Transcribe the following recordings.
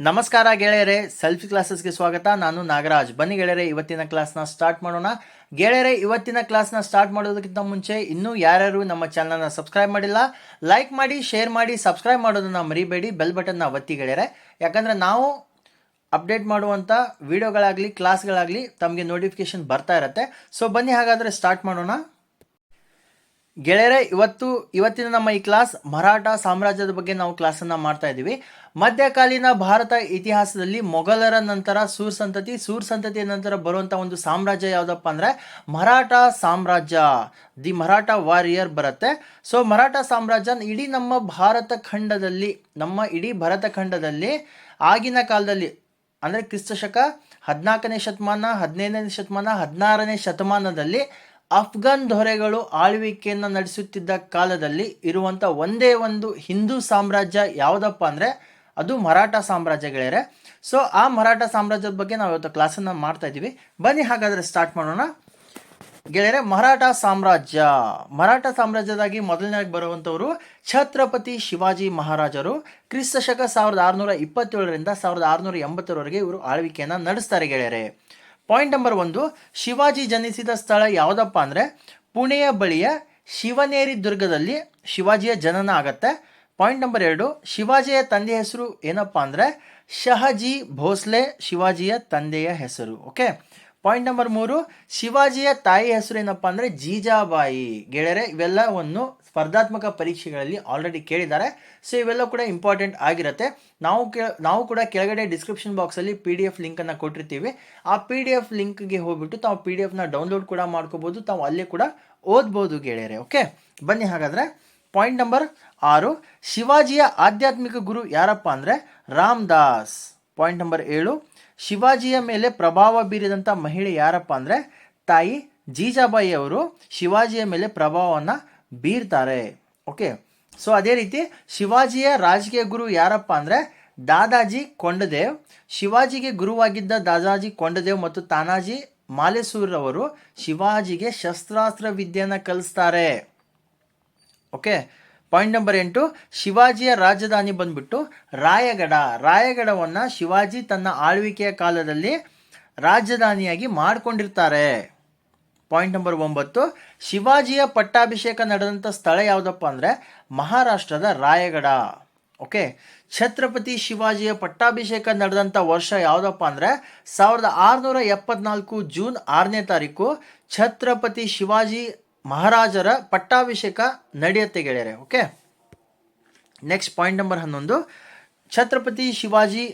ನಮಸ್ಕಾರ ಗೆಳೆಯರೆ, ಸೆಲ್ಫಿ ಕ್ಲಾಸಸ್ಗೆ ಸ್ವಾಗತ. ನಾನು ನಾಗರಾಜ್. ಬನ್ನಿ ಗೆಳೆಯರೆ, ಇವತ್ತಿನ ಕ್ಲಾಸ್ನ ಸ್ಟಾರ್ಟ್ ಮಾಡೋಣ. ಗೆಳೆಯರೆ, ಇವತ್ತಿನ ಕ್ಲಾಸ್ನ ಸ್ಟಾರ್ಟ್ ಮಾಡೋದಕ್ಕಿಂತ ಮುಂಚೆ ಇನ್ನೂ ಯಾರ್ಯಾರು ನಮ್ಮ ಚಾನಲ್ನ ಸಬ್ಸ್ಕ್ರೈಬ್ ಮಾಡಿಲ್ಲ, ಲೈಕ್ ಮಾಡಿ, ಶೇರ್ ಮಾಡಿ, ಸಬ್ಸ್ಕ್ರೈಬ್ ಮಾಡೋದನ್ನು ಮರಿಬೇಡಿ, ಬೆಲ್ ಬಟನ್ನ ಒತ್ತಿ ಗೆಳೆಯರೆ. ಯಾಕಂದರೆ ನಾವು ಅಪ್ಡೇಟ್ ಮಾಡುವಂಥ ವೀಡಿಯೋಗಳಾಗಲಿ, ಕ್ಲಾಸ್ಗಳಾಗಲಿ ತಮಗೆ ನೋಟಿಫಿಕೇಶನ್ ಬರ್ತಾ ಇರುತ್ತೆ. ಸೊ ಬನ್ನಿ ಹಾಗಾದರೆ ಸ್ಟಾರ್ಟ್ ಮಾಡೋಣ. ಗೆಳೆಯರೆ, ಇವತ್ತು, ಇವತ್ತಿನ ನಮ್ಮ ಈ ಕ್ಲಾಸ್ ಮರಾಠ ಸಾಮ್ರಾಜ್ಯದ ಬಗ್ಗೆ ನಾವು ಕ್ಲಾಸನ್ನು ಮಾಡ್ತಾ ಇದ್ದೀವಿ. ಮಧ್ಯಕಾಲೀನ ಭಾರತ ಇತಿಹಾಸದಲ್ಲಿ ಮೊಘಲರ ನಂತರ ಸೂರ್ ಸಂತತಿ, ಸೂರ್ ಸಂತತಿಯ ನಂತರ ಬರುವಂಥ ಒಂದು ಸಾಮ್ರಾಜ್ಯ ಯಾವುದಪ್ಪ ಅಂದರೆ ಮರಾಠ ಸಾಮ್ರಾಜ್ಯ, ದಿ ಮರಾಠ ವಾರಿಯರ್ ಬರುತ್ತೆ. ಸೊ ಮರಾಠ ಸಾಮ್ರಾಜ್ಯ ಇಡೀ ನಮ್ಮ ಭಾರತ ಖಂಡದಲ್ಲಿ, ನಮ್ಮ ಇಡೀ ಭಾರತ ಖಂಡದಲ್ಲಿ ಆಗಿನ ಕಾಲದಲ್ಲಿ, ಅಂದರೆ ಕ್ರಿಸ್ತಶಕ ಹದಿನಾಲ್ಕನೇ ಶತಮಾನ, ಹದಿನೈದನೇ ಶತಮಾನ, ಹದಿನಾರನೇ ಶತಮಾನದಲ್ಲಿ ಅಫ್ಘಾನ್ ದೊರೆಗಳು ಆಳ್ವಿಕೆಯನ್ನು ನಡೆಸುತ್ತಿದ್ದ ಕಾಲದಲ್ಲಿ ಇರುವಂಥ ಒಂದೇ ಒಂದು ಹಿಂದೂ ಸಾಮ್ರಾಜ್ಯ ಯಾವುದಪ್ಪ ಅಂದರೆ ಅದು ಮರಾಠ ಸಾಮ್ರಾಜ್ಯ ಗೆಳೆಯರೆ. ಸೊ ಆ ಮರಾಠ ಸಾಮ್ರಾಜ್ಯದ ಬಗ್ಗೆ ನಾವು ಇವತ್ತು ಕ್ಲಾಸನ್ನು ಮಾಡ್ತಾ ಇದ್ದೀವಿ. ಬನ್ನಿ ಹಾಗಾದರೆ ಸ್ಟಾರ್ಟ್ ಮಾಡೋಣ. ಗೆಳೆಯರೆ, ಮರಾಠ ಸಾಮ್ರಾಜ್ಯ. ಮರಾಠ ಸಾಮ್ರಾಜ್ಯದಾಗಿ ಮೊದಲನೇ ಬರುವಂಥವರು ಛತ್ರಪತಿ ಶಿವಾಜಿ ಮಹಾರಾಜರು. ಕ್ರಿಸ್ತ ಶಕ ಸಾವಿರದ ಆರುನೂರ ಇಪ್ಪತ್ತೇಳರಿಂದ ಸಾವಿರದ ಆರುನೂರ ಎಂಬತ್ತರವರೆಗೆ ಇವರು ಆಳ್ವಿಕೆಯನ್ನು ನಡೆಸ್ತಾರೆ ಗೆಳೆಯರೆ. ಪಾಯಿಂಟ್ ನಂಬರ್ ಒಂದು, ಶಿವಾಜಿ ಜನಿಸಿದ ಸ್ಥಳ ಯಾವುದಪ್ಪ ಅಂದರೆ, ಪುಣೆಯ ಬಳಿಯ ಶಿವನೇರಿ ದುರ್ಗದಲ್ಲಿ ಶಿವಾಜಿಯ ಜನನ ಆಗತ್ತೆ. ಪಾಯಿಂಟ್ ನಂಬರ್ ಎರಡು, ಶಿವಾಜಿಯ ತಂದೆಯ ಹೆಸರು ಏನಪ್ಪ ಅಂದರೆ, ಶಹಜಿ ಭೋಸ್ಲೆ ಶಿವಾಜಿಯ ತಂದೆಯ ಹೆಸರು ಓಕೆ ಪಾಯಿಂಟ್ ನಂಬರ್ ಮೂರು, ಶಿವಾಜಿಯ ತಾಯಿ ಹೆಸರು ಏನಪ್ಪ ಅಂದರೆ ಜೀಜಾಬಾಯಿ. ಗೆಳೆಯರೆ ಇವೆಲ್ಲವನ್ನು ಸ್ಪರ್ಧಾತ್ಮಕ ಪರೀಕ್ಷೆಗಳಲ್ಲಿ ಆಲ್ರೆಡಿ ಕೇಳಿದ್ದಾರೆ. ಸೊ ಇವೆಲ್ಲ ಕೂಡ ಇಂಪಾರ್ಟೆಂಟ್ ಆಗಿರುತ್ತೆ. ನಾವು ಕೆ, ನಾವು ಕೂಡ ಕೆಳಗಡೆ ಡಿಸ್ಕ್ರಿಪ್ಷನ್ ಬಾಕ್ಸಲ್ಲಿ ಪಿ ಡಿ ಎಫ್ ಲಿಂಕನ್ನು ಕೊಟ್ಟಿರ್ತೀವಿ. ಆ ಪಿ ಡಿ ಎಫ್ ಲಿಂಕ್ಗೆ ಹೋಗ್ಬಿಟ್ಟು ತಾವು ಪಿ ಡಿ ಎಫ್ನ ಡೌನ್ಲೋಡ್ ಕೂಡ ಮಾಡ್ಕೋಬೋದು. ತಾವು ಅಲ್ಲೇ ಕೂಡ ಓದ್ಬೋದು ಗೆಳೆಯರೆ ಓಕೆ ಬನ್ನಿ ಹಾಗಾದರೆ. ಪಾಯಿಂಟ್ ನಂಬರ್ ಆರು, ಶಿವಾಜಿಯ ಆಧ್ಯಾತ್ಮಿಕ ಗುರು ಯಾರಪ್ಪ ಅಂದರೆ ರಾಮ್ ದಾಸ್ ಪಾಯಿಂಟ್ ನಂಬರ್ ಏಳು ಶಿವಾಜಿಯ ಮೇಲೆ ಪ್ರಭಾವ ಬೀರಿದಂಥ ಮಹಿಳೆ ಯಾರಪ್ಪ ಅಂದರೆ ತಾಯಿ ಜೀಜಾಬಾಯಿ ಅವರು ಶಿವಾಜಿಯ ಮೇಲೆ ಪ್ರಭಾವವನ್ನು ಬೀರ್ತಾರೆ. ಓಕೆ ಸೊ ಅದೇ ರೀತಿ ಶಿವಾಜಿಯ ರಾಜಕೀಯ ಗುರು ಯಾರಪ್ಪ ಅಂದರೆ ದಾದಾಜಿ ಕೊಂಡದೇವ್. ಶಿವಾಜಿಗೆ ಗುರುವಾಗಿದ್ದ ದಾದಾಜಿ ಕೊಂಡದೇವ್ ಮತ್ತು ತಾನಾಜಿ ಮಾಲೇಸೂರವರು ಶಿವಾಜಿಗೆ ಶಸ್ತ್ರಾಸ್ತ್ರ ವಿದ್ಯೆಯನ್ನು ಕಲಿಸ್ತಾರೆ. ಓಕೆ ಪಾಯಿಂಟ್ ನಂಬರ್ ಎಂಟು, ಶಿವಾಜಿಯ ರಾಜಧಾನಿ ಬಂದ್ಬಿಟ್ಟು ರಾಯಗಡ. ರಾಯಗಡವನ್ನು ಶಿವಾಜಿ ತನ್ನ ಆಳ್ವಿಕೆಯ ಕಾಲದಲ್ಲಿ ರಾಜಧಾನಿಯಾಗಿ ಮಾಡಿಕೊಂಡಿರ್ತಾರೆ. ಪಾಯಿಂಟ್ ನಂಬರ್ ಒಂಬತ್ತು, ಶಿವಾಜಿಯ ಪಟ್ಟಾಭಿಷೇಕ ನಡೆದಂಥ ಸ್ಥಳ ಯಾವುದಪ್ಪ ಅಂದರೆ ಮಹಾರಾಷ್ಟ್ರದ ರಾಯಗಡ. ಓಕೆ? ಛತ್ರಪತಿ ಶಿವಾಜಿಯ ಪಟ್ಟಾಭಿಷೇಕ ನಡೆದಂಥ ವರ್ಷ ಯಾವುದಪ್ಪ ಅಂದರೆ ಸಾವಿರದ ಆರುನೂರ ಎಪ್ಪತ್ನಾಲ್ಕು ಜೂನ್ ಆರನೇ ತಾರೀಕು, ಛತ್ರಪತಿ ಶಿವಾಜಿ ಮಹಾರಾಜರ ಪಟ್ಟಾಭಿಷೇಕ ನಡೆಯುತ್ತೆ ಗೆಳೆಯರೆ ಓಕೆ ನೆಕ್ಸ್ಟ್ ಪಾಯಿಂಟ್ ನಂಬರ್ ಹನ್ನೊಂದು. ಛತ್ರಪತಿ ಶಿವಾಜಿ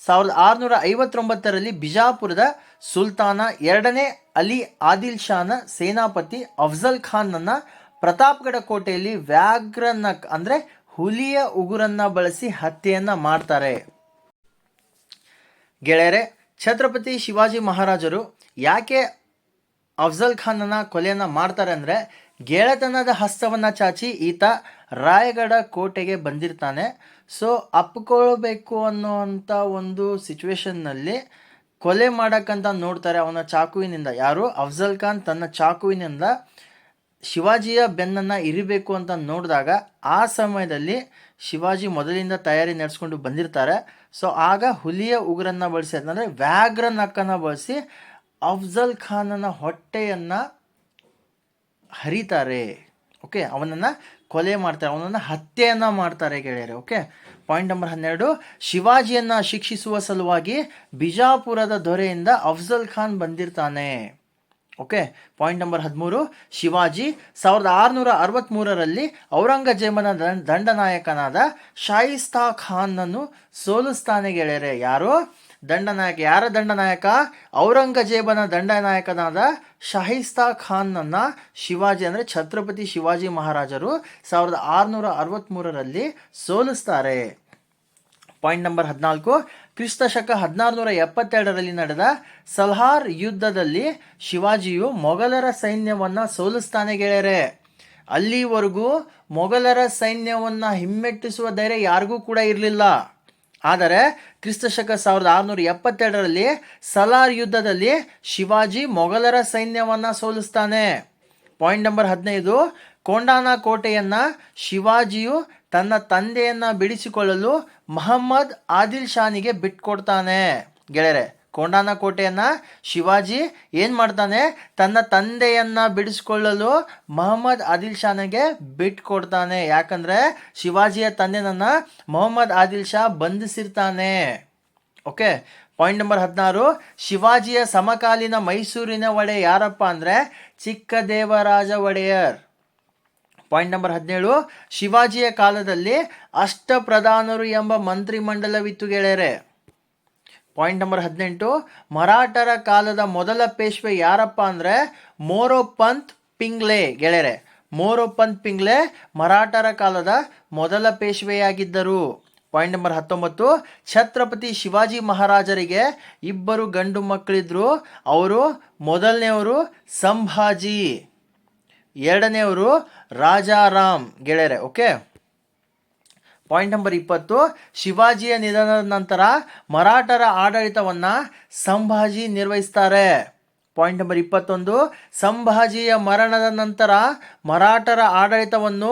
ಸಾವಿರದ ಆರುನೂರ ಐವತ್ತೊಂಬತ್ತರಲ್ಲಿ ಬಿಜಾಪುರದ ಸುಲ್ತಾನ ಎರಡನೇ ಅಲಿ ಆದಿಲ್ ಶಾನ ಸೇನಾಪತಿ ಅಫ್ಜಲ್ ಖಾನ್ನನ್ನು ಪ್ರತಾಪ್ಗಢ ಕೋಟೆಯಲ್ಲಿ ವ್ಯಾಘ್ರನ, ಅಂದರೆ ಹುಲಿಯ ಉಗುರನ್ನ ಬಳಸಿ ಹತ್ಯೆಯನ್ನು ಮಾಡ್ತಾರೆ. ಗೆಳೆಯರೆ, ಛತ್ರಪತಿ ಶಿವಾಜಿ ಮಹಾರಾಜರು ಯಾಕೆ ಅಫ್ಜಲ್ ಖಾನನ ಕೊಲೆಯನ್ನು ಮಾಡ್ತಾರೆ ಅಂದರೆ ಗೆಳೆತನದ ಹಸ್ತವನ್ನು ಚಾಚಿ ಈತ ರಾಯಗಡ ಕೋಟೆಗೆ ಬಂದಿರ್ತಾನೆ. ಸೊ ಅಪ್ಕೊಳ್ಬೇಕು ಅನ್ನೋವಂಥ ಒಂದು ಸಿಚುವೇಶನ್ನಲ್ಲಿ ಕೊಲೆ ಮಾಡೋಕ್ಕಂತ ನೋಡ್ತಾರೆ ಅವನ ಚಾಕುವಿನಿಂದ. ಯಾರು? ಅಫ್ಜಲ್ ಖಾನ್ ತನ್ನ ಚಾಕುವಿನಿಂದ ಶಿವಾಜಿಯ ಬೆನ್ನನ್ನು ಇರಿಬೇಕು ಅಂತ ನೋಡಿದಾಗ ಆ ಸಮಯದಲ್ಲಿ ಶಿವಾಜಿ ಮೊದಲಿಂದ ತಯಾರಿ ನಡೆಸ್ಕೊಂಡು ಬಂದಿರ್ತಾರೆ. ಸೊ ಆಗ ಹುಲಿಯ ಉಗ್ರನ್ನ ಬಳಸಿ, ಅಂದರೆ ವ್ಯಾಘ್ರ ನಕ್ಕನ್ನು ಬಳಸಿ ಅಫ್ಜಲ್ ಖಾನನ ಹೊಟ್ಟೆಯನ್ನು ಹರಿತಾರೆ ಓಕೆ ಅವನನ್ನು ಕೊಲೆ ಮಾಡ್ತಾರೆ, ಅವನನ್ನು ಹತ್ಯೆಯನ್ನು ಮಾಡ್ತಾರೆ ಗೆಳೆಯರೆ ಓಕೆ ಪಾಯಿಂಟ್ ನಂಬರ್ ಹನ್ನೆರಡು, ಶಿವಾಜಿಯನ್ನು ಶಿಕ್ಷಿಸುವ ಸಲುವಾಗಿ ಬಿಜಾಪುರದ ದೊರೆಯಿಂದ ಅಫ್ಜಲ್ ಖಾನ್ ಬಂದಿರ್ತಾನೆ ಓಕೆ ಪಾಯಿಂಟ್ ನಂಬರ್ ಹದಿಮೂರು, ಶಿವಾಜಿ ಸಾವಿರದ ಆರುನೂರ ಅರವತ್ತ್ಮೂರರಲ್ಲಿ ಔರಂಗಜೇಬನ ದಂಡ ದಂಡನಾಯಕನಾದ ಶಾಯಿಸ್ತಾ ಖಾನ್ನನ್ನು ಸೋಲಿಸ್ತಾನೆ ಗೆಳೆಯರೆ, ಯಾರು? ದಂಡನಾಯಕ, ಯಾರ ದಂಡನಾಯಕ? ಔರಂಗಜೇಬನ ದಂಡನಾಯಕನಾದ ಶಾಹಿಸ್ತಾ ಖಾನ್ನನ್ನು ಶಿವಾಜಿ ಅಂದರೆ ಛತ್ರಪತಿ ಶಿವಾಜಿ ಮಹಾರಾಜರು ಸಾವಿರದ ಆರುನೂರ ಅರವತ್ತ್ಮೂರರಲ್ಲಿ ಸೋಲಿಸ್ತಾರೆ. ಪಾಯಿಂಟ್ ನಂಬರ್ ಹದಿನಾಲ್ಕು ಕ್ರಿಸ್ತಶಕ ಹದಿನಾರುನೂರ ಎಪ್ಪತ್ತೆರಡರಲ್ಲಿ ನಡೆದ ಸಲ್ಹಾರ್ ಯುದ್ಧದಲ್ಲಿ ಶಿವಾಜಿಯು ಮೊಘಲರ ಸೈನ್ಯವನ್ನು ಸೋಲಿಸ್ತಾನೆ ಗೆಳೆಯರೆ. ಅಲ್ಲಿವರೆಗೂ ಮೊಘಲರ ಸೈನ್ಯವನ್ನು ಹಿಮ್ಮೆಟ್ಟಿಸುವ ಧೈರ್ಯ ಯಾರಿಗೂ ಕೂಡ ಇರಲಿಲ್ಲ. ಆದರೆ ಕ್ರಿಸ್ತಶಕ ಸಾವಿರದ ಆರುನೂರ ಎಪ್ಪತ್ತೆರಡರಲ್ಲಿ ಸಲಾರ್ ಯುದ್ಧದಲ್ಲಿ ಶಿವಾಜಿ ಮೊಘಲರ ಸೈನ್ಯವನ್ನು ಸೋಲಿಸ್ತಾನೆ. ಪಾಯಿಂಟ್ ನಂಬರ್ ಹದಿನೈದು, ಕೊಂಡಾನ ಕೋಟೆಯನ್ನು ಶಿವಾಜಿಯು ತನ್ನ ತಂದೆಯನ್ನು ಬಿಡಿಸಿಕೊಳ್ಳಲು ಮಹಮ್ಮದ್ ಆದಿಲ್ ಶಾನಿಗೆ ಬಿಟ್ಕೊಡ್ತಾನೆ. ಗೆಳೆಯರೆ ಕೊಂಡಾನ ಕೋಟೆಯನ್ನ ಶಿವಾಜಿ ಏನು ಮಾಡ್ತಾನೆ? ತನ್ನ ತಂದೆಯನ್ನ ಬಿಡಿಸ್ಕೊಳ್ಳಲು ಮೊಹಮ್ಮದ್ ಆದಿಲ್ ಶಾನಿಗೆ ಬಿಟ್ಕೊಡ್ತಾನೆ ಯಾಕಂದ್ರೆ ಶಿವಾಜಿಯ ತಂದೆನನ್ನ ಮೊಹಮ್ಮದ್ ಆದಿಲ್ ಶಾ ಬಂಧಿಸಿರ್ತಾನೆ. ಓಕೆ? ಪಾಯಿಂಟ್ ನಂಬರ್ ಹದಿನಾರು. ಶಿವಾಜಿಯ ಸಮಕಾಲೀನ ಮೈಸೂರಿನ ಒಡೆ ಯಾರಪ್ಪ ಅಂದ್ರೆ ಚಿಕ್ಕದೇವರಾಜ ಒಡೆಯರ್. ಪಾಯಿಂಟ್ ನಂಬರ್ ಹದಿನೇಳು. ಶಿವಾಜಿಯ ಕಾಲದಲ್ಲಿ ಅಷ್ಟಪ್ರಧಾನರು ಎಂಬ ಮಂತ್ರಿಮಂಡಲವಿತ್ತು ಗೆಳೆಯರೆ. ಪಾಯಿಂಟ್ ನಂಬರ್ ಹದಿನೆಂಟು, ಮರಾಠರ ಕಾಲದ ಮೊದಲ ಪೇಶ್ವೆ ಯಾರಪ್ಪ ಅಂದ್ರೆ ಮೋರೋಪಂತ್ ಪಿಂಗ್ಲೆ ಗೆಳೆಯರೆ. ಮೋರೋಪಂತ್ ಪಿಂಗ್ಲೆ ಮರಾಠರ ಕಾಲದ ಮೊದಲ ಪೇಶ್ವೆಯಾಗಿದ್ದರು. ಪಾಯಿಂಟ್ ನಂಬರ್ ಹತ್ತೊಂಬತ್ತು, ಛತ್ರಪತಿ ಶಿವಾಜಿ ಮಹಾರಾಜರಿಗೆ ಇಬ್ಬರು ಗಂಡು ಮಕ್ಕಳಿದ್ರು. ಅವರು ಮೊದಲನೆಯವರು ಸಂಭಾಜಿ, ಎರಡನೆಯವರು ರಾಜಾರಾಮ್ ಗೆಳೆಯರೆ ಓಕೆ ಪಾಯಿಂಟ್ ನಂಬರ್ ಇಪ್ಪತ್ತು, ಶಿವಾಜಿಯ ನಿಧನದ ನಂತರ ಮರಾಠರ ಆಡಳಿತವನ್ನ ಸಂಭಾಜಿ ನಿರ್ವಹಿಸ್ತಾರೆ. ಪಾಯಿಂಟ್ ನಂಬರ್ ಇಪ್ಪತ್ತೊಂದು, ಸಂಭಾಜಿಯ ಮರಣದ ನಂತರ ಮರಾಠರ ಆಡಳಿತವನ್ನು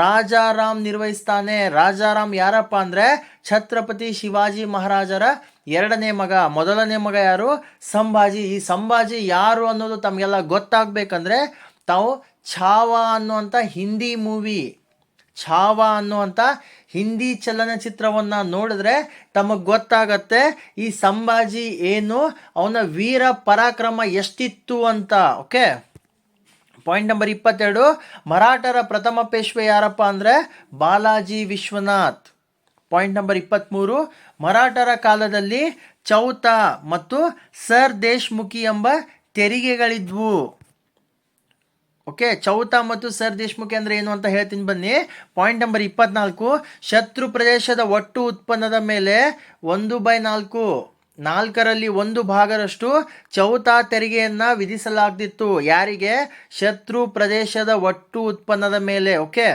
ರಾಜಾರಾಮ್ ನಿರ್ವಹಿಸ್ತಾನೆ. ರಾಜಾರಾಮ್ ಯಾರಪ್ಪ ಅಂದರೆ ಛತ್ರಪತಿ ಶಿವಾಜಿ ಮಹಾರಾಜರ ಎರಡನೇ ಮಗ, ಮೊದಲನೇ ಮಗ ಯಾರು? ಸಂಭಾಜಿ. ಈ ಸಂಭಾಜಿ ಯಾರು ಅನ್ನೋದು ತಮಗೆಲ್ಲ ಗೊತ್ತಾಗಬೇಕಂದ್ರೆ ತಾವು ಛಾವಾ ಅನ್ನುವಂಥ ಹಿಂದಿ ಮೂವಿ ಛಾವಾ ಅನ್ನುವಂಥ ಹಿಂದಿ ಚಲನಚಿತ್ರವನ್ನು ನೋಡಿದ್ರೆ ತಮಗೆ ಗೊತ್ತಾಗತ್ತೆ, ಈ ಸಂಭಾಜಿ ಏನು, ಅವನ ವೀರ ಪರಾಕ್ರಮ ಎಷ್ಟಿತ್ತು ಅಂತ, ಓಕೆ? ಪಾಯಿಂಟ್ ನಂಬರ್ ಇಪ್ಪತ್ತೆರಡು, ಮರಾಠರ ಪ್ರಥಮ ಪೇಶ್ವೆ ಯಾರಪ್ಪ ಅಂದರೆ ಬಾಲಾಜಿ ವಿಶ್ವನಾಥ್. ಪಾಯಿಂಟ್ ನಂಬರ್ ಇಪ್ಪತ್ತ್ಮೂರು ಮರಾಠರ ಕಾಲದಲ್ಲಿ ಚೌತ ಮತ್ತು ಸರ್ ದೇಶ್ಮುಖಿ ಎಂಬ ತೆರಿಗೆಗಳಿದ್ವು. ಓಕೆ, ಚೌತ ಮತ್ತು ಸರ್ ದೇಶ್ಮುಖಿ ಅಂದ್ರೆ ಏನು ಅಂತ ಹೇಳ್ತೀನಿ ಬನ್ನಿ. ಪಾಯಿಂಟ್ ನಂಬರ್ ಇಪ್ಪತ್ನಾಲ್ಕು, ಶತ್ರು ಪ್ರದೇಶದ ಒಟ್ಟು ಉತ್ಪನ್ನದ ಮೇಲೆ ಒಂದು ಬೈ ನಾಲ್ಕು, ನಾಲ್ಕರಲ್ಲಿ ಒಂದು ಭಾಗದಷ್ಟು ಚೌತ ತೆರಿಗೆಯನ್ನ ವಿಧಿಸಲಾಗ್ತಿತ್ತು. ಯಾರಿಗೆ? ಶತ್ರು ಪ್ರದೇಶದ ಒಟ್ಟು ಉತ್ಪನ್ನದ ಮೇಲೆ, ಓಕೆ?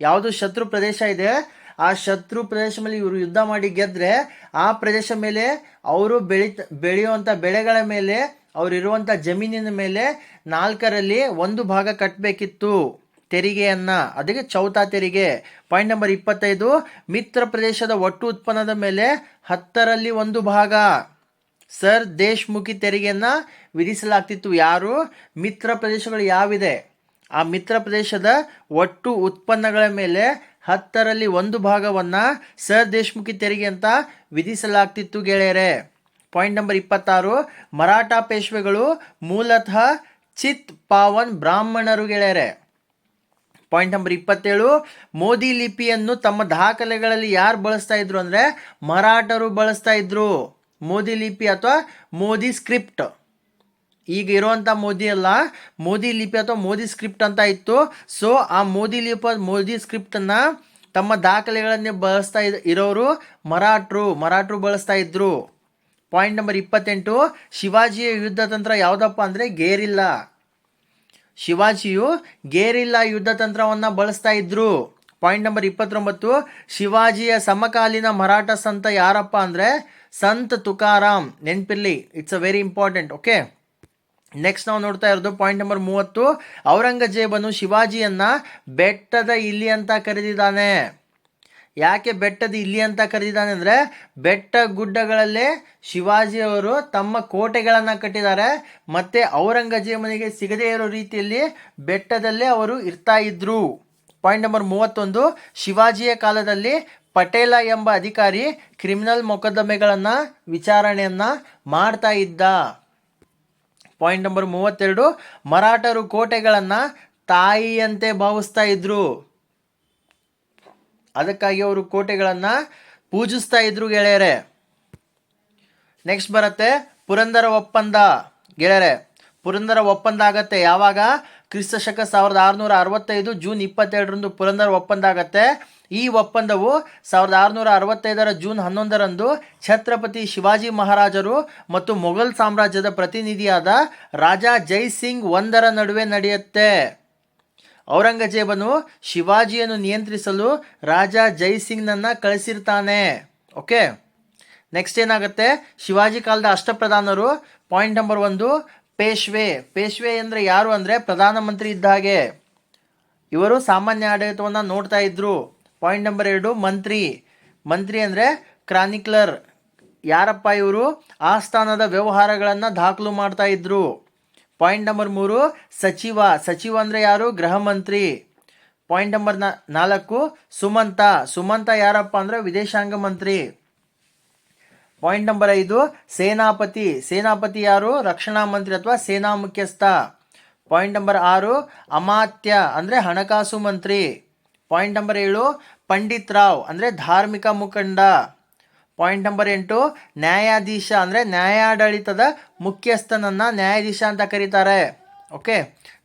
ಯಾವುದು ಶತ್ರು ಪ್ರದೇಶ ಇದೆ? ಆ ಶತ್ರು ಪ್ರದೇಶ ಮೇಲೆ ಇವರು ಯುದ್ಧ ಮಾಡಿ ಗೆದ್ದರೆ ಆ ಪ್ರದೇಶ ಮೇಲೆ ಅವರು ಬೆಳಿತ ಬೆಳೆಯುವಂಥ ಬೆಳೆಗಳ ಮೇಲೆ ಅವರಿರುವಂಥ ಜಮೀನಿನ ಮೇಲೆ ನಾಲ್ಕರಲ್ಲಿ ಒಂದು ಭಾಗ ಕಟ್ಟಬೇಕಿತ್ತು ತೆರಿಗೆಯನ್ನು. ಅದಕ್ಕೆ ಚೌತಾ ತೆರಿಗೆ. ಪಾಯಿಂಟ್ ನಂಬರ್ ಇಪ್ಪತ್ತೈದು, ಮಿತ್ರ ಪ್ರದೇಶದ ಒಟ್ಟು ಉತ್ಪನ್ನದ ಮೇಲೆ ಹತ್ತರಲ್ಲಿ ಒಂದು ಭಾಗ. ಸರ್ ದೇಶ್ಮುಖಿ ತೆರಿಗೆಯನ್ನು ವಿಧಿಸಲಾಗ್ತಿತ್ತು. ಯಾರು? ಮಿತ್ರ ಪ್ರದೇಶಗಳು ಯಾವಿದೆ? ಆ ಮಿತ್ರ ಪ್ರದೇಶದ ಒಟ್ಟು ಉತ್ಪನ್ನಗಳ ಮೇಲೆ ಹತ್ತರಲ್ಲಿ ಒಂದು ಭಾಗವನ್ನು ಸರ್ ದೇಶ್ಮುಖಿ ತೆರಿಗೆ ಅಂತ ವಿಧಿಸಲಾಗ್ತಿತ್ತು ಗೆಳೆಯರೆ. ಪಾಯಿಂಟ್ ನಂಬರ್ ಇಪ್ಪತ್ತಾರು, ಮರಾಠ ಪೇಶ್ವೆಗಳು ಮೂಲತಃ ಚಿತ್ ಪಾವನ್ ಬ್ರಾಹ್ಮಣರು ಗೆಳೆಯರೆ. ಪಾಯಿಂಟ್ ನಂಬರ್ ಇಪ್ಪತ್ತೇಳು, ಮೋದಿ ಲಿಪಿಯನ್ನು ತಮ್ಮ ದಾಖಲೆಗಳಲ್ಲಿ ಯಾರು ಬಳಸ್ತಾ ಇದ್ರು ಅಂದರೆ ಮರಾಠರು ಬಳಸ್ತಾ ಇದ್ರು. ಮೋದಿ ಲಿಪಿ ಅಥವಾ ಮೋದಿ ಸ್ಕ್ರಿಪ್ಟ್. ಈಗ ಇರುವಂಥ ಮೋದಿ ಅಲ್ಲ, ಮೋದಿ ಲಿಪಿ ಅಥವಾ ಮೋದಿ ಸ್ಕ್ರಿಪ್ಟ್ ಅಂತ ಇತ್ತು. ಸೊ ಆ ಮೋದಿ ಲಿಪಿ, ಮೋದಿ ಸ್ಕ್ರಿಪ್ಟನ್ನು ತಮ್ಮ ದಾಖಲೆಗಳನ್ನೇ ಬಳಸ್ತಾ ಇರೋರು ಮರಾಠರು ಮರಾಠರು ಬಳಸ್ತಾ ಇದ್ರು. ಪಾಯಿಂಟ್ ನಂಬರ್ ಇಪ್ಪತ್ತೆಂಟು, ಶಿವಾಜಿಯ ಯುದ್ಧ ತಂತ್ರ ಯಾವುದಪ್ಪ ಅಂದರೆ ಗೇರಿಲ್ಲ. ಶಿವಾಜಿಯು ಗೇರಿಲ್ಲ ಯುದ್ಧ ತಂತ್ರವನ್ನು ಬಳಸ್ತಾ ಇದ್ರು. ಪಾಯಿಂಟ್ ನಂಬರ್ ಇಪ್ಪತ್ತೊಂಬತ್ತು, ಶಿವಾಜಿಯ ಸಮಕಾಲೀನ ಮರಾಠ ಸಂತ ಯಾರಪ್ಪ ಅಂದರೆ ಸಂತ Tukaram ನೆನ್ಪಿರ್ಲಿ it's a very important okay next ನಾವು ನೋಡ್ತಾ ಇರೋದು ಪಾಯಿಂಟ್ ನಂಬರ್ ಮೂವತ್ತು, ಔರಂಗಜೇಬನು ಶಿವಾಜಿಯನ್ನು ಬೆಟ್ಟದ ಇಲ್ಲಿ ಅಂತ ಕರೆದಿದ್ದಾನೆ. ಯಾಕೆ ಬೆಟ್ಟದ ಇಲ್ಲಿ ಅಂತ ಕರೆದಿದ್ದಾನೆ ಅಂದರೆ ಬೆಟ್ಟ ಗುಡ್ಡಗಳಲ್ಲೇ ಶಿವಾಜಿಯವರು ತಮ್ಮ ಕೋಟೆಗಳನ್ನು ಕಟ್ಟಿದ್ದಾರೆ. ಮತ್ತು ಔರಂಗಜೇಬನಿಗೆ ಸಿಗದೇ ಇರೋ ರೀತಿಯಲ್ಲಿ ಬೆಟ್ಟದಲ್ಲೇ ಅವರು ಇರ್ತಾ ಇದ್ರು. ಪಾಯಿಂಟ್ ನಂಬರ್ ಮೂವತ್ತೊಂದು, ಶಿವಾಜಿಯ ಕಾಲದಲ್ಲಿ ಪಟೇಲ ಎಂಬ ಅಧಿಕಾರಿ ಕ್ರಿಮಿನಲ್ ಮೊಕದ್ದಮೆಗಳನ್ನು ವಿಚಾರಣೆಯನ್ನು ಮಾಡ್ತಾ ಇದ್ದ. ಪಾಯಿಂಟ್ ನಂಬರ್ ಮೂವತ್ತೆರಡು, ಮರಾಠರು ಕೋಟೆಗಳನ್ನು ತಾಯಿಯಂತೆ ಭಾವಿಸ್ತಾ ಇದ್ರು. ಅದಕ್ಕಾಗಿ ಅವರು ಕೋಟೆಗಳನ್ನು ಪೂಜಿಸ್ತಾ ಇದ್ರು ಗೆಳೆಯರೆ. ನೆಕ್ಸ್ಟ್ ಬರುತ್ತೆ ಪುರಂದರ ಒಪ್ಪಂದ. ಗೆಳೆಯರೆ, ಪುರಂದರ ಒಪ್ಪಂದ ಆಗತ್ತೆ. ಯಾವಾಗ? ಕ್ರಿಸ್ತ ಶಕ ಸಾವಿರದ ಆರುನೂರ ಅರವತ್ತೈದು ಜೂನ್ ಇಪ್ಪತ್ತೆರಡರಂದು ಪುರಂದರ ಒಪ್ಪಂದ ಆಗತ್ತೆ. ಈ ಒಪ್ಪಂದವು ಸಾವಿರದ ಆರುನೂರ ಅರವತ್ತೈದರ ಜೂನ್ ಹನ್ನೊಂದರಂದು ಛತ್ರಪತಿ ಶಿವಾಜಿ ಮಹಾರಾಜರು ಮತ್ತು ಮೊಘಲ್ ಸಾಮ್ರಾಜ್ಯದ ಪ್ರತಿನಿಧಿಯಾದ ರಾಜ ಜೈ ಸಿಂಗ್ ಒಂದರ ನಡುವೆ ನಡೆಯುತ್ತೆ. ಔರಂಗಜೇಬನು ಶಿವಾಜಿಯನ್ನು ನಿಯಂತ್ರಿಸಲು ರಾಜ ಜೈಸಿಂಗ್ನನ್ನು ಕಳಿಸಿರ್ತಾನೆ. ಓಕೆ? ನೆಕ್ಸ್ಟ್ ಏನಾಗುತ್ತೆ? ಶಿವಾಜಿ ಕಾಲದ ಅಷ್ಟಪ್ರಧಾನರು, ಪಾಯಿಂಟ್ ನಂಬರ್ ಒಂದು, ಪೇಶ್ವೆ. ಪೇಶ್ವೆ ಅಂದರೆ ಯಾರು ಅಂದರೆ ಪ್ರಧಾನಮಂತ್ರಿ ಇದ್ದ ಹಾಗೆ. ಇವರು ಸಾಮಾನ್ಯ ಆಡಳಿತವನ್ನು ನೋಡ್ತಾ ಇದ್ರು. ಪಾಯಿಂಟ್ ನಂಬರ್ ಎರಡು, ಮಂತ್ರಿ. ಮಂತ್ರಿ ಅಂದರೆ ಕ್ರಾನಿಕ್ಲರ್. ಯಾರಪ್ಪ ಇವರು? ಆಸ್ಥಾನದ ವ್ಯವಹಾರಗಳನ್ನು ದಾಖಲು ಮಾಡ್ತಾ ಇದ್ರು. ಪಾಯಿಂಟ್ ನಂಬರ್ ಮೂರು, ಸಚಿವ ಸಚಿವ ಅಂದರೆ ಯಾರು? ಗೃಹ ಮಂತ್ರಿ. ಪಾಯಿಂಟ್ ನಂಬರ್ ನಾಲ್ಕು, ಸುಮಂತ. ಸುಮಂತ ಯಾರಪ್ಪ ಅಂದರೆ ವಿದೇಶಾಂಗ ಮಂತ್ರಿ. ಪಾಯಿಂಟ್ ನಂಬರ್ ಐದು, ಸೇನಾಪತಿ. ಸೇನಾಪತಿ ಯಾರು? ರಕ್ಷಣಾ ಮಂತ್ರಿ ಅಥವಾ ಸೇನಾ ಮುಖ್ಯಸ್ಥ. ಪಾಯಿಂಟ್ ನಂಬರ್ ಆರು, ಅಮಾತ್ಯ ಅಂದರೆ ಹಣಕಾಸು ಮಂತ್ರಿ. ಪಾಯಿಂಟ್ ನಂಬರ್ ಏಳು, ಪಂಡಿತ್ ರಾವ್ ಅಂದರೆ ಧಾರ್ಮಿಕ ಮುಖಂಡ. ಪಾಯಿಂಟ್ ನಂಬರ್ ಎಂಟು, ನ್ಯಾಯಾಧೀಶ ಅಂದರೆ ನ್ಯಾಯಾಡಳಿತದ ಮುಖ್ಯಸ್ಥನನ್ನು ನ್ಯಾಯಾಧೀಶ ಅಂತ ಕರೀತಾರೆ. ಓಕೆ?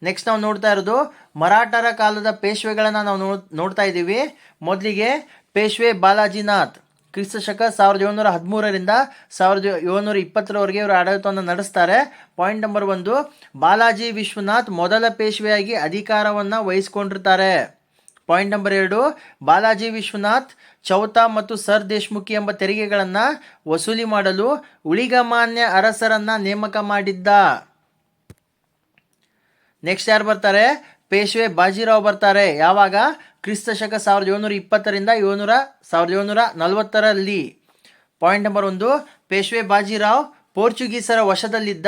ನೆಕ್ಸ್ಟ್ ನಾವು ನೋಡ್ತಾ ಇರೋದು, ಮರಾಠರ ಕಾಲದ ಪೇಶ್ವೆಗಳನ್ನು ನಾವು ನೋಡ್ ನೋಡ್ತಾ ಇದ್ದೀವಿ. ಮೊದಲಿಗೆ ಪೇಶ್ವೆ ಬಾಲಾಜಿನಾಥ್. ಕ್ರಿಸ್ತ ಶಕ ಸಾವಿರದ ಏಳ್ನೂರ ಹದಿಮೂರರಿಂದ ಸಾವಿರದ ಏಳ್ನೂರ ಇಪ್ಪತ್ತರವರೆಗೆ ಇವರು ಆಡಳಿತವನ್ನು ನಡೆಸ್ತಾರೆ. ಪಾಯಿಂಟ್ ನಂಬರ್ ಒಂದು, ಬಾಲಾಜಿ ವಿಶ್ವನಾಥ್ ಮೊದಲ ಪೇಶ್ವೆಯಾಗಿ ಅಧಿಕಾರವನ್ನು ವಹಿಸ್ಕೊಂಡಿರ್ತಾರೆ. ಪಾಯಿಂಟ್ ನಂಬರ್ ಎರಡು, ಬಾಲಾಜಿ ವಿಶ್ವನಾಥ್, ಚೌತಾ ಮತ್ತು ಸರ್ ದೇಶ್ಮುಖಿ ಎಂಬ ತೆರಿಗೆಗಳನ್ನು ವಸೂಲಿ ಮಾಡಲು ಉಳಿಗಮಾನ್ಯ ಅರಸರನ್ನು ನೇಮಕ ಮಾಡಿದ್ದ. ನೆಕ್ಸ್ಟ್ ಯಾರು ಬರ್ತಾರೆ? ಪೇಶ್ವೆ ಬಾಜಿರಾವ್ ಬರ್ತಾರೆ. ಯಾವಾಗ? ಕ್ರಿಸ್ತ ಶಕ ಸಾವಿರದ ಏಳ್ನೂರ ಇಪ್ಪತ್ತರಿಂದ ಏಳ್ನೂರ ಸಾವಿರದ ಏಳ್ನೂರ ನಲವತ್ತರಲ್ಲಿ. ಪಾಯಿಂಟ್ ನಂಬರ್ ಒಂದು, ಪೇಶ್ವೆ ಬಾಜಿರಾವ್ ಪೋರ್ಚುಗೀಸರ ವಶದಲ್ಲಿದ್ದ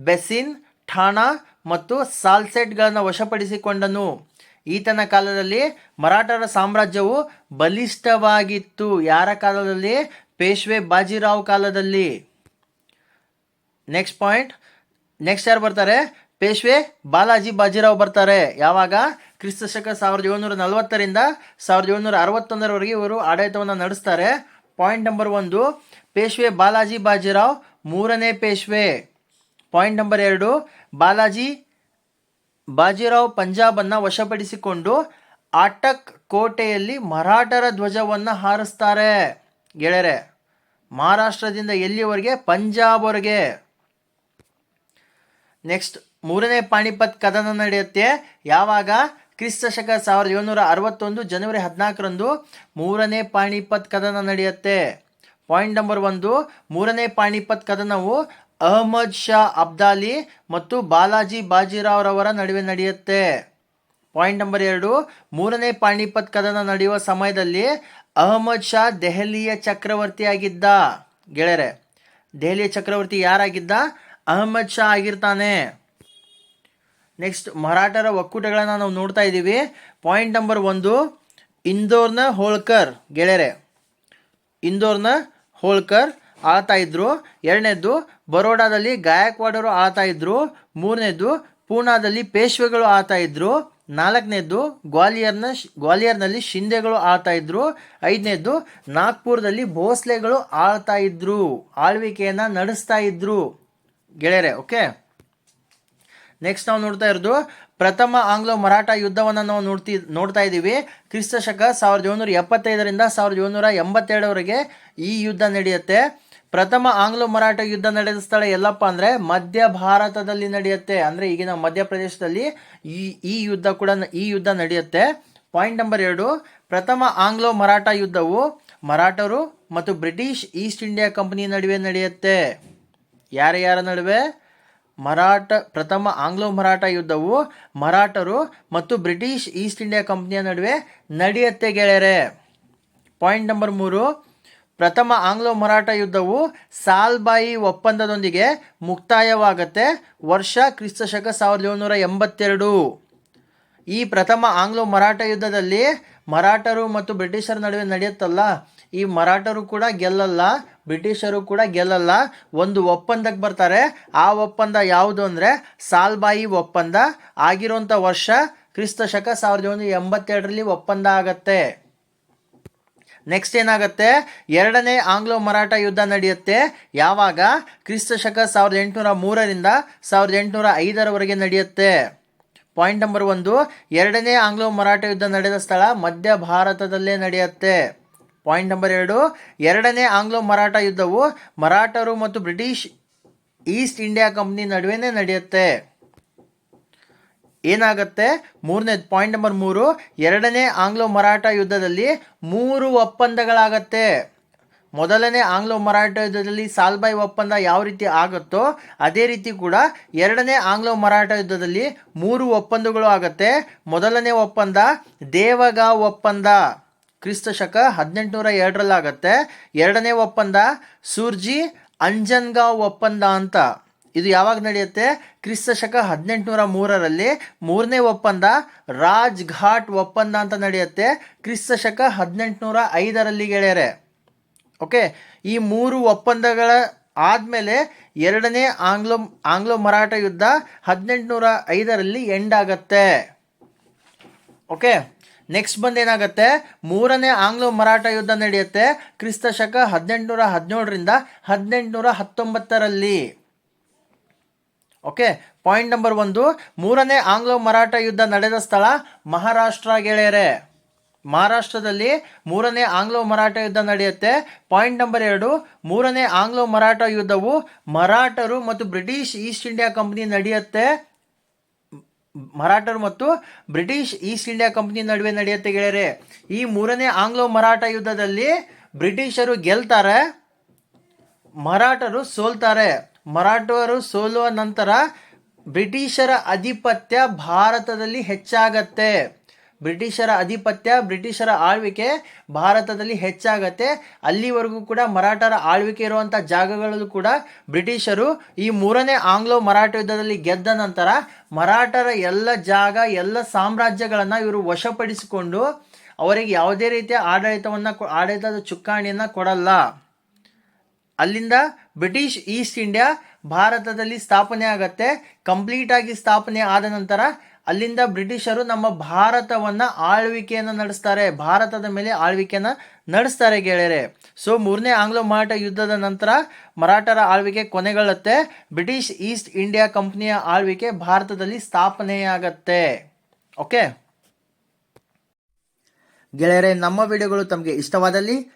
ಬೆಸಿನ್, ಠಾಣಾ ಮತ್ತು ಸಾಲ್ಸೆಟ್ಗಳನ್ನು ವಶಪಡಿಸಿಕೊಂಡನು. ಈತನ ಕಾಲದಲ್ಲಿ ಮರಾಠರ ಸಾಮ್ರಾಜ್ಯವು ಬಲಿಷ್ಠವಾಗಿತ್ತು. ಯಾರ ಕಾಲದಲ್ಲಿ? ಪೇಶ್ವೆ ಬಾಜಿರಾವ್ ಕಾಲದಲ್ಲಿ. ನೆಕ್ಸ್ಟ್ ಪಾಯಿಂಟ್ ನೆಕ್ಸ್ಟ್ ಯಾರು ಬರ್ತಾರೆ? ಪೇಶ್ವೆ ಬಾಲಾಜಿ ಬಾಜಿರಾವ್ ಬರ್ತಾರೆ. ಯಾವಾಗ? ಕ್ರಿಸ್ತ ಶಕ ಸಾವಿರದ ಏಳ್ನೂರ ನಲವತ್ತರಿಂದ ಸಾವಿರದ ಏಳ್ನೂರ ಅರವತ್ತೊಂದರವರೆಗೆ ಇವರು ಆಡಳಿತವನ್ನು ನಡೆಸ್ತಾರೆ. ಪಾಯಿಂಟ್ ನಂಬರ್ ಒಂದು. ಪೇಶ್ವೆ ಬಾಲಾಜಿ ಬಾಜಿರಾವ್ ಮೂರನೇ ಪೇಶ್ವೆ. ಪಾಯಿಂಟ್ ನಂಬರ್ ಎರಡು. ಬಾಲಾಜಿ ಬಾಜಿರಾವ್ ಪಂಜಾಬನ್ನು ವಶಪಡಿಸಿಕೊಂಡು ಆಟಕ್ ಕೋಟೆಯಲ್ಲಿ ಮರಾಠರ ಧ್ವಜವನ್ನು ಹಾರಿಸ್ತಾರೆ. ಗೆಳೆಯರೆ, ಮಹಾರಾಷ್ಟ್ರದಿಂದ ಎಲ್ಲಿವರೆಗೆ? ಪಂಜಾಬ್ವರೆಗೆ ನೆಕ್ಸ್ಟ್ ಮೂರನೇ ಪಾಣಿಪತ್ ಕದನ ನಡೆಯುತ್ತೆ. ಯಾವಾಗ? ಕ್ರಿಸ್ತ ಶಕ ಸಾವಿರದ ಏಳ್ನೂರ ಅರವತ್ತೊಂದು ಜನವರಿ ಹದಿನಾಲ್ಕರಂದು ಮೂರನೇ ಪಾಣಿಪತ್ ಕದನ ನಡೆಯುತ್ತೆ. ಪಾಯಿಂಟ್ ನಂಬರ್ ಒಂದು, ಮೂರನೇ ಪಾಣಿಪತ್ ಕದನವು ಅಹಮದ್ ಶಾ ಅಬ್ದಾಲಿ ಮತ್ತು ಬಾಲಾಜಿ ಬಾಜಿರಾವ್ರವರ ನಡುವೆ ನಡೆಯುತ್ತೆ. ಪಾಯಿಂಟ್ ನಂಬರ್ ಎರಡು, ಮೂರನೇ ಪಾಣಿಪತ್ ಕದನ ನಡೆಯುವ ಸಮಯದಲ್ಲಿ ಅಹಮದ್ ಶಾ ದೆಹಲಿಯ ಚಕ್ರವರ್ತಿಯಾಗಿದ್ದ. ಗೆಳೆಯರೆ, ದೆಹಲಿಯ ಚಕ್ರವರ್ತಿ ಯಾರಾಗಿದ್ದ? ಅಹಮದ್ ಶಾ ಆಗಿರ್ತಾನೆ. ನೆಕ್ಸ್ಟ್, ಮರಾಠರ ಒಕ್ಕೂಟಗಳನ್ನು ನಾವು ನೋಡ್ತಾ ಇದ್ದೀವಿ. ಪಾಯಿಂಟ್ ನಂಬರ್ ಒಂದು, ಇಂದೋರ್ನ ಹೋಳ್ಕರ್. ಗೆಳೆಯರೆ, ಇಂದೋರ್ನ ಹೋಳ್ಕರ್ ಆಳ್ತಾ ಇದ್ರು. ಎರಡನೇದು ಬರೋಡಾದಲ್ಲಿ ಗಾಯಕ್ವಾಡರು ಆಳ್ತಾ ಇದ್ರು, ಮೂರನೇದು ಪೂನಾದಲ್ಲಿ ಪೇಶ್ವೆಗಳು ಆಳ್ತಾ ಇದ್ರು, ನಾಲ್ಕನೇದು ಗ್ವಾಲಿಯರ್ನ ಗ್ವಾಲಿಯರ್ನಲ್ಲಿ ಶಿಂದೆಗಳು ಆಳ್ತಾ ಇದ್ರು, ಐದನೇದು ನಾಗ್ಪುರದಲ್ಲಿ ಭೋಸ್ಲೆಗಳು ಆಳ್ತಾ ಇದ್ರು, ಆಳ್ವಿಕೆಯನ್ನು ನಡೆಸ್ತಾ ಇದ್ರು. ಗೆಳೆಯರೆ, ಓಕೆ? ನೆಕ್ಸ್ಟ್ ನಾವು ನೋಡ್ತಾ ಇರೋದು, ಪ್ರಥಮ ಆಂಗ್ಲೋ ಮರಾಠ ಯುದ್ಧವನ್ನು ನಾವು ನೋಡ್ತಿ, ನೋಡ್ತಾ ಇದ್ದೀವಿ ಕ್ರಿಸ್ತ ಶಕ ಸಾವಿರದ ಏಳ್ನೂರ ಎಪ್ಪತ್ತೈದರಿಂದ ಸಾವಿರದ ಏಳ್ನೂರ ಎಂಬತ್ತೆರಡವರೆಗೆ ಈ ಯುದ್ಧ ನಡೆಯುತ್ತೆ. ಪ್ರಥಮ ಆಂಗ್ಲೋ ಮರಾಠ ಯುದ್ಧ ನಡೆದ ಸ್ಥಳ ಎಲ್ಲಪ್ಪ ಅಂದರೆ ಮಧ್ಯ ಭಾರತದಲ್ಲಿ ನಡೆಯುತ್ತೆ. ಅಂದರೆ ಈಗಿನ ಮಧ್ಯಪ್ರದೇಶದಲ್ಲಿ ಈ ಈ ಯುದ್ಧ ಕೂಡ ಈ ಯುದ್ಧ ನಡೆಯುತ್ತೆ. ಪಾಯಿಂಟ್ ನಂಬರ್ ಎರಡು, ಪ್ರಥಮ ಆಂಗ್ಲೋ ಮರಾಠ ಯುದ್ಧವು ಮರಾಠರು ಮತ್ತು ಬ್ರಿಟಿಷ್ ಈಸ್ಟ್ ಇಂಡಿಯಾ ಕಂಪನಿ ನಡುವೆ ನಡೆಯುತ್ತೆ. ಯಾರ ಯಾರ ನಡುವೆ? ಮರಾಠ, ಪ್ರಥಮ ಆಂಗ್ಲೋ ಮರಾಠ ಯುದ್ಧವು ಮರಾಠರು ಮತ್ತು ಬ್ರಿಟಿಷ್ ಈಸ್ಟ್ ಇಂಡಿಯಾ ಕಂಪನಿಯ ನಡುವೆ ನಡೆಯುತ್ತೆ ಗೆಳೆಯರೆ. ಪಾಯಿಂಟ್ ನಂಬರ್ ಮೂರು ಪ್ರಥಮ ಆಂಗ್ಲೋ ಮರಾಠ ಯುದ್ಧವು ಸಾಲ್ಬಾಯಿ ಒಪ್ಪಂದದೊಂದಿಗೆ ಮುಕ್ತಾಯವಾಗತ್ತೆ. ವರ್ಷ ಕ್ರಿಸ್ತ ಶಕ ಸಾವಿರದ ಏಳ್ನೂರ ಎಂಬತ್ತೆರಡು. ಈ ಪ್ರಥಮ ಆಂಗ್ಲೋ ಮರಾಠ ಯುದ್ಧದಲ್ಲಿ ಮರಾಠರು ಮತ್ತು ಬ್ರಿಟಿಷರ ನಡುವೆ ನಡೆಯುತ್ತಲ್ಲ, ಈ ಮರಾಠರು ಕೂಡ ಗೆಲ್ಲಲ್ಲ, ಬ್ರಿಟಿಷರು ಕೂಡ ಗೆಲ್ಲಲ್ಲ. ಒಂದು ಒಪ್ಪಂದಕ್ಕೆ ಬರ್ತಾರೆ. ಆ ಒಪ್ಪಂದ ಯಾವುದು ಅಂದರೆ ಸಾಲ್ಬಾಯಿ ಒಪ್ಪಂದ. ಆಗಿರುವಂಥ ವರ್ಷ ಕ್ರಿಸ್ತ ಶಕ ಸಾವಿರದ ಒಂಬೈನೂರ ಎಂಬತ್ತೆರಡರಲ್ಲಿ ಒಪ್ಪಂದ ಆಗತ್ತೆ. ನೆಕ್ಸ್ಟ್ ಏನಾಗುತ್ತೆ? ಎರಡನೇ ಆಂಗ್ಲೋ ಮರಾಠ ಯುದ್ಧ ನಡೆಯುತ್ತೆ. ಯಾವಾಗ? ಕ್ರಿಸ್ತ ಶಕ ಸಾವಿರದ ಎಂಟುನೂರ ಮೂರರಿಂದ ಸಾವಿರದ ಎಂಟುನೂರ ಐದರವರೆಗೆ ನಡೆಯುತ್ತೆ. ಪಾಯಿಂಟ್ ನಂಬರ್ ಒಂದು. ಎರಡನೇ ಆಂಗ್ಲೋ ಮರಾಠ ಯುದ್ಧ ನಡೆದ ಸ್ಥಳ ಮಧ್ಯ ಭಾರತದಲ್ಲೇ ನಡೆಯುತ್ತೆ. ಪಾಯಿಂಟ್ ನಂಬರ್ ಎರಡು. ಎರಡನೇ ಆಂಗ್ಲೋ ಮರಾಠ ಯುದ್ಧವು ಮರಾಠರು ಮತ್ತು ಬ್ರಿಟಿಷ್ ಈಸ್ಟ್ ಇಂಡಿಯಾ ಕಂಪ್ನಿ ನಡುವೆನೇ ನಡೆಯುತ್ತೆ. ಏನಾಗುತ್ತೆ? ಮೂರನೇ ಪಾಯಿಂಟ್ ನಂಬರ್ ಮೂರು, ಎರಡನೇ ಆಂಗ್ಲೋ ಮರಾಠ ಯುದ್ಧದಲ್ಲಿ ಮೂರು ಒಪ್ಪಂದಗಳಾಗತ್ತೆ. ಮೊದಲನೇ ಆಂಗ್ಲೋ ಮರಾಠ ಯುದ್ಧದಲ್ಲಿ ಸಾಲ್ಬಾಯಿ ಒಪ್ಪಂದ ಯಾವ ರೀತಿ ಆಗುತ್ತೋ, ಅದೇ ರೀತಿ ಕೂಡ ಎರಡನೇ ಆಂಗ್ಲೋ ಮರಾಠ ಯುದ್ಧದಲ್ಲಿ ಮೂರು ಒಪ್ಪಂದಗಳು ಆಗುತ್ತೆ. ಮೊದಲನೇ ಒಪ್ಪಂದ ದೇವಗಾ ಒಪ್ಪಂದ. ಕ್ರಿಸ್ತ ಶಕ ಹದಿನೆಂಟುನೂರ ಎರಡರಲ್ಲಾಗತ್ತೆ. ಎರಡನೇ ಒಪ್ಪಂದ ಸೂರ್ಜಿ ಅಂಜನ್ಗಾವ್ ಒಪ್ಪಂದ ಅಂತ. ಇದು ಯಾವಾಗ ನಡೆಯುತ್ತೆ? ಕ್ರಿಸ್ತ ಶಕ ಹದಿನೆಂಟುನೂರ ಮೂರರಲ್ಲಿ ಮೂರನೇ ಒಪ್ಪಂದ, ರಾಜ್ ಘಾಟ್ ಒಪ್ಪಂದ ಅಂತ ನಡೆಯುತ್ತೆ. ಕ್ರಿಸ್ತ ಶಕ ಹದಿನೆಂಟುನೂರ ಐದರಲ್ಲಿ ಗೆಳೆಯರೆ. ಓಕೆ? ಈ ಮೂರು ಒಪ್ಪಂದಗಳ ಆದಮೇಲೆ ಎರಡನೇ ಆಂಗ್ಲೋ ಆಂಗ್ಲೋ ಮರಾಠ ಯುದ್ಧ ಹದಿನೆಂಟುನೂರ ಐದರಲ್ಲಿ ಎಂಡ್ ಆಗತ್ತೆ. ಓಕೆ? ನೆಕ್ಸ್ಟ್ ಬಂದೇನಾಗುತ್ತೆ ಮೂರನೇ ಆಂಗ್ಲೋ ಮರಾಠ ಯುದ್ಧ ನಡೆಯುತ್ತೆ. ಕ್ರಿಸ್ತ ಶಕ ಹದಿನೆಂಟುನೂರ ಹದಿನೇಳರಿಂದ ಹದಿನೆಂಟುನೂರ ಹತ್ತೊಂಬತ್ತರಲ್ಲಿ. ಓಕೆ ಪಾಯಿಂಟ್ ನಂಬರ್ ಒಂದು. ಮೂರನೇ ಆಂಗ್ಲೋ ಮರಾಠ ಯುದ್ಧ ನಡೆದ ಸ್ಥಳ ಮಹಾರಾಷ್ಟ್ರ ಗೆಳೆಯರೆ. ಮಹಾರಾಷ್ಟ್ರದಲ್ಲಿ ಮೂರನೇ ಆಂಗ್ಲೋ ಮರಾಠ ಯುದ್ಧ ನಡೆಯುತ್ತೆ. ಪಾಯಿಂಟ್ ನಂಬರ್ ಎರಡು. ಮೂರನೇ ಆಂಗ್ಲೋ ಮರಾಠ ಯುದ್ಧವು ಮರಾಠರು ಮತ್ತು ಬ್ರಿಟಿಷ್ ಈಸ್ಟ್ ಇಂಡಿಯಾ ಕಂಪನಿ ನಡೆಯುತ್ತೆ. ಮರಾಠರು ಮತ್ತು ಬ್ರಿಟಿಷ್ ಈಸ್ಟ್ ಇಂಡಿಯಾ ಕಂಪನಿ ನಡುವೆ ನಡೆಯುತ್ತೆ ಗೆಳೆಯರೆ. ಈ ಮೂರನೇ ಆಂಗ್ಲೋ ಮರಾಠ ಯುದ್ಧದಲ್ಲಿ ಬ್ರಿಟಿಷರು ಗೆಲ್ತಾರೆ. ಮರಾಠರು ಸೋಲ್ತಾರೆ. ಮರಾಠರು ಸೋಲುವ ನಂತರ ಬ್ರಿಟಿಷರ ಆಧಿಪತ್ಯ ಭಾರತದಲ್ಲಿ ಹೆಚ್ಚಾಗತ್ತೆ. ಬ್ರಿಟಿಷರ ಆಧಿಪತ್ಯ ಬ್ರಿಟಿಷರ ಆಳ್ವಿಕೆ ಭಾರತದಲ್ಲಿ ಹೆಚ್ಚಾಗತ್ತೆ. ಅಲ್ಲಿವರೆಗೂ ಕೂಡ ಮರಾಠರ ಆಳ್ವಿಕೆ ಇರುವಂಥ ಜಾಗಗಳಲ್ಲೂ ಕೂಡ ಬ್ರಿಟಿಷರು ಈ ಮೂರನೇ ಆಂಗ್ಲೋ ಮರಾಠ ಯುದ್ಧದಲ್ಲಿ ಗೆದ್ದ ನಂತರ ಮರಾಠರ ಎಲ್ಲ ಜಾಗ, ಎಲ್ಲ ಸಾಮ್ರಾಜ್ಯಗಳನ್ನು ಇವರು ವಶಪಡಿಸಿಕೊಂಡು ಅವರಿಗೆ ಯಾವುದೇ ರೀತಿಯ ಆಡಳಿತವನ್ನು ಆಡಳಿತದ ಚುಕ್ಕಾಣಿಯನ್ನು ಕೊಡಲ್ಲ. ಅಲ್ಲಿಂದ ಬ್ರಿಟಿಷ್ ಈಸ್ಟ್ ಇಂಡಿಯಾ ಭಾರತದಲ್ಲಿ ಸ್ಥಾಪನೆ ಆಗತ್ತೆ. ಕಂಪ್ಲೀಟ್ ಆಗಿ ಸ್ಥಾಪನೆ ಆದ ನಂತರ ಅಲ್ಲಿಂದ ಬ್ರಿಟಿಷರು ನಮ್ಮ ಭಾರತವನ್ನು ಆಳ್ವಿಕೆಯನ್ನು ನಡೆಸ್ತಾರೆ. ಭಾರತದ ಮೇಲೆ ಆಳ್ವಿಕೆಯನ್ನು ನಡೆಸ್ತಾರೆ ಗೆಳೆಯರೆ. ಸೊ ಮೂರನೇ ಆಂಗ್ಲೋ ಮರಾಠ ಯುದ್ಧದ ನಂತರ ಮರಾಠರ ಆಳ್ವಿಕೆ ಕೊನೆಗೊಳ್ಳುತ್ತೆ. ಬ್ರಿಟಿಷ್ ಈಸ್ಟ್ ಇಂಡಿಯಾ ಕಂಪ್ನಿಯ ಆಳ್ವಿಕೆ ಭಾರತದಲ್ಲಿ ಸ್ಥಾಪನೆಯಾಗತ್ತೆ. ಓಕೆ ಗೆಳೆಯರೆ, ನಮ್ಮ ವಿಡಿಯೋಗಳು ತಮಗೆ ಇಷ್ಟವಾದಲ್ಲಿ